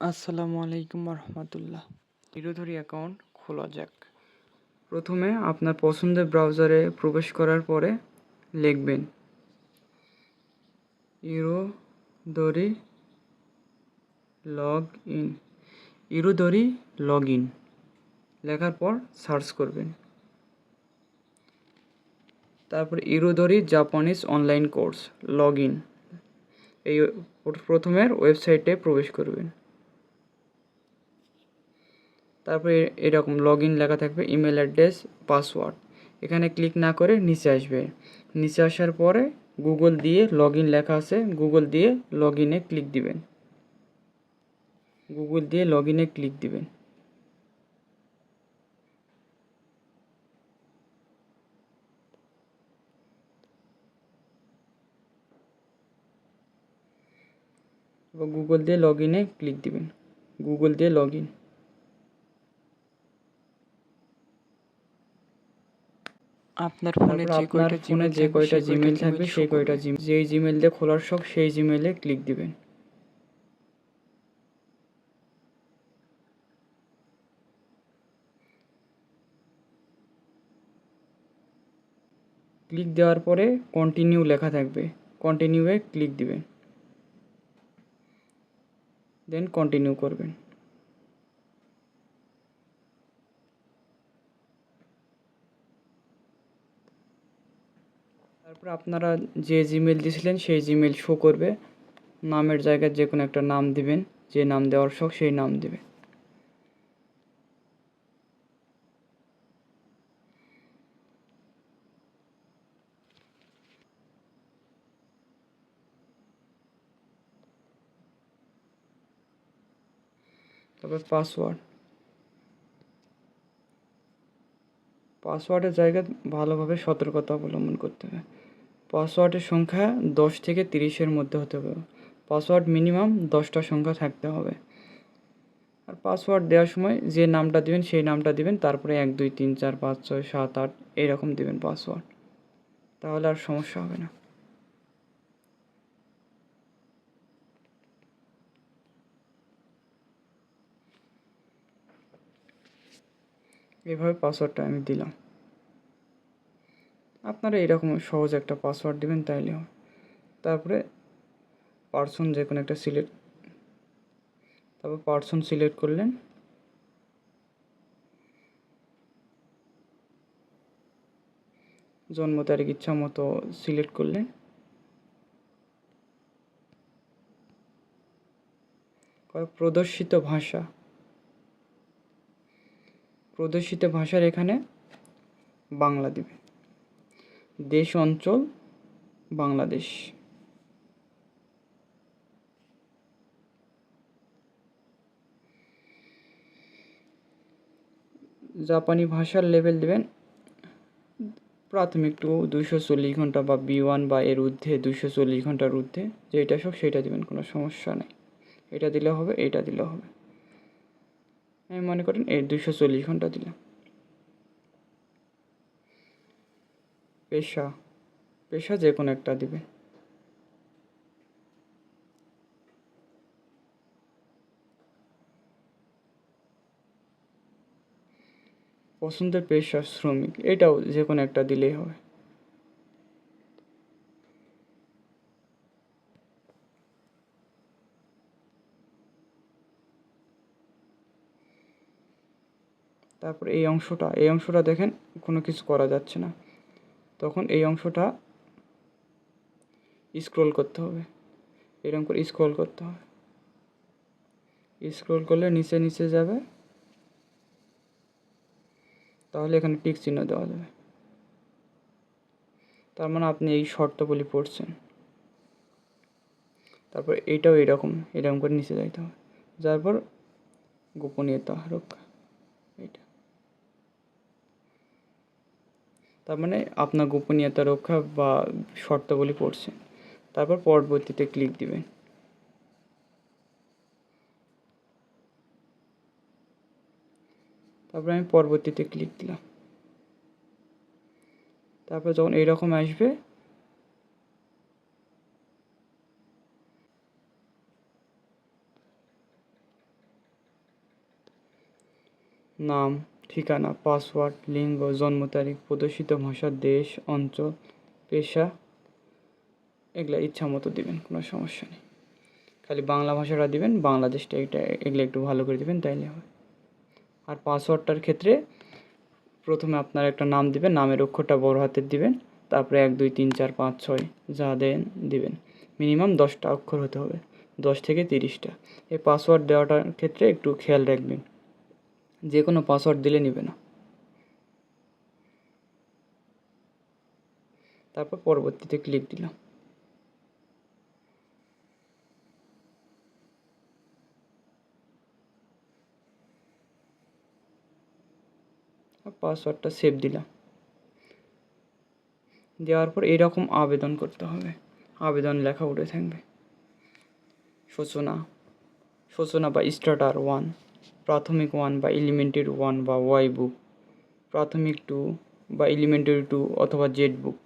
আসসালামু আলাইকুম রহমতুল্লাহ হিরোধরি অ্যাকাউন্ট খোলা যাক। প্রথমে আপনার পছন্দের ব্রাউজারে প্রবেশ করার পরে লিখবেন, Irodori log in Irodori log in লেখার পর সার্চ করবেন। তারপর Irodori Japanese online course log in এই প্রথমের ওয়েবসাইটে প্রবেশ করবেন। তারপরে এরকম লগ ইন লেখা থাকবে ইমেল অ্যাড্রেস পাসওয়ার্ড এখানে ক্লিক না করে নিচে আসবে। নিচে আসার পরে গুগল দিয়ে লগ ইন লেখা আছে গুগল দিয়ে লগ ইনে ক্লিক দিবেন। গুগল দিয়ে লগ ইনে ক্লিক দিবেন। গুগল দিয়ে লগ ইনে ক্লিক দিবেন। গুগল দিয়ে লগ ইন আপনার ফোনে যে কয়টা ফোনে যে কয়টা জিমেল থাকবে সেই কয়টা জিমেল যেই জিমেল দিয়ে খোলার শখ সেই জিমেলে ক্লিক দিবেন। ক্লিক দেওয়ার পরে কন্টিনিউ লেখা থাকবে। কন্টিনিউয়ে ক্লিক দিবেন। দেন কন্টিনিউ করবেন। তারপর আপনারা যে জিমেল দিয়েছিলেন সেই জিমেল শো করবে। নামের জায়গায় যে কোনো একটা নাম দিবেন, যে নাম দেওয়ার শখ সেই নাম দেবে তারপর পাসওয়ার্ড পাসওয়ার্ডের জায়গায় ভালোভাবে সতর্কতা অবলম্বন করতে হবে। পাসওয়ার্ডের সংখ্যা দশ থেকে তিরিশের মধ্যে হতে হবে। পাসওয়ার্ড মিনিমাম দশটা সংখ্যা থাকতে হবে। আর পাসওয়ার্ড দেওয়ার সময় যে নামটা দিবেন, সেই নামটা দিবেন, তারপরে এক, দুই, তিন, চার, পাঁচ, ছয়, সাত, আট, এরকম দিবেন পাসওয়ার্ড। তাহলে আর সমস্যা হবে না। এভাবে পাসওয়ার্ডটা আমি দিলাম। আপনারা এরকম সহজ একটা পাসওয়ার্ড দেবেন তাইলে তারপরে পার্সন যে কোনো একটা সিলেক্ট তারপর পার্সন সিলেক্ট করলেন। জন্ম তারিখ, ইচ্ছা মতো সিলেক্ট করলেন। প্রদর্শিত ভাষা। প্রদর্শিত ভাষার এখানে বাংলা দিবে। দেশ অঞ্চল, বাংলাদেশ। জাপানি ভাষার লেভেল দেবেন প্রাথমিক টু দুশো চল্লিশ ঘণ্টা বা বি ওয়ান বা এর ঊর্ধ্বে দুশো চল্লিশ ঘণ্টার ঊর্ধ্বে, যেটা সব সেটা দেবেন, কোনো সমস্যা নেই। এটা দিলে হবে, এটা দিলে হবে। আমি মনে করেন এই দুশো চল্লিশ ঘণ্টা দিলাম। পেশা পেশা যে কোনো একটা দিবে পছন্দের পেশা শ্রমিক, এটাও যে কোনো একটা দিলেই হবে। তারপর এই অংশটা এই অংশটা দেখেন কোনো কিছু করা যাচ্ছে না। তখন এই অংশটা স্ক্রোল করতে হবে। এরকম করে স্ক্রোল করতে হবে। স্ক্রোল করলে নিচে নিচে যাবে। তাহলে এখানে টিক চিহ্ন দেওয়া যাবে। তার মানে আপনি এই শর্তগুলি পড়ছেন। তারপর এইটাও এরকম এরকম করে নিচে যাইতে হবে। যার পর গোপনীয়তা রক্ষা। এইটা। তার মানে আপনার গোপনীয়তা রক্ষা বা শর্তাবলী পড়ছে। তারপর পরবর্তীতে ক্লিক দিবেন তারপর আমি পরবর্তীতে ক্লিক দিলাম। তারপর যখন এইরকম আসবে, নাম। ঠিকানা, পাসওয়ার্ড, লিঙ্গ, জন্ম তারিখ, প্রদর্শিত ভাষা, দেশ, অঞ্চল, পেশা, এগুলা ইচ্ছা মতো দিবেন, কোনো সমস্যা নেই। খালি বাংলা ভাষাটা দিবেন বাংলাদেশটা এটা এগুলো একটু ভালো করে দিবেন, তাইলে হবে। আর পাসওয়ার্ডটার ক্ষেত্রে প্রথমে আপনার একটা নাম দিবেন, নামের অক্ষরটা বড় হাতের দিবেন, তারপরে এক, দুই, তিন, চার, পাঁচ, ছয় যা দেন, দিবেন। মিনিমাম দশটা অক্ষর হতে হবে, দশ থেকে তিরিশটা। এই পাসওয়ার্ড দেওয়াটার ক্ষেত্রে একটু খেয়াল রাখবেন। যে কোনো পাসওয়ার্ড দিলে নিবে না। তারপর পরবর্তীতে ক্লিক দিলাম। পাসওয়ার্ডটা সেভ দিলাম। দেওয়ার পর এরকম আবেদন করতে হবে। আবেদন লেখা উঠে থাকবে। সূচনা। সূচনা বা স্টার্টার ওয়ান প্রাথমিক ওয়ান বা এলিমেন্টারি ওয়ান বা ওয়াই বুক প্রাথমিক টু বা এলিমেন্টারি টু অথবা জেড বুক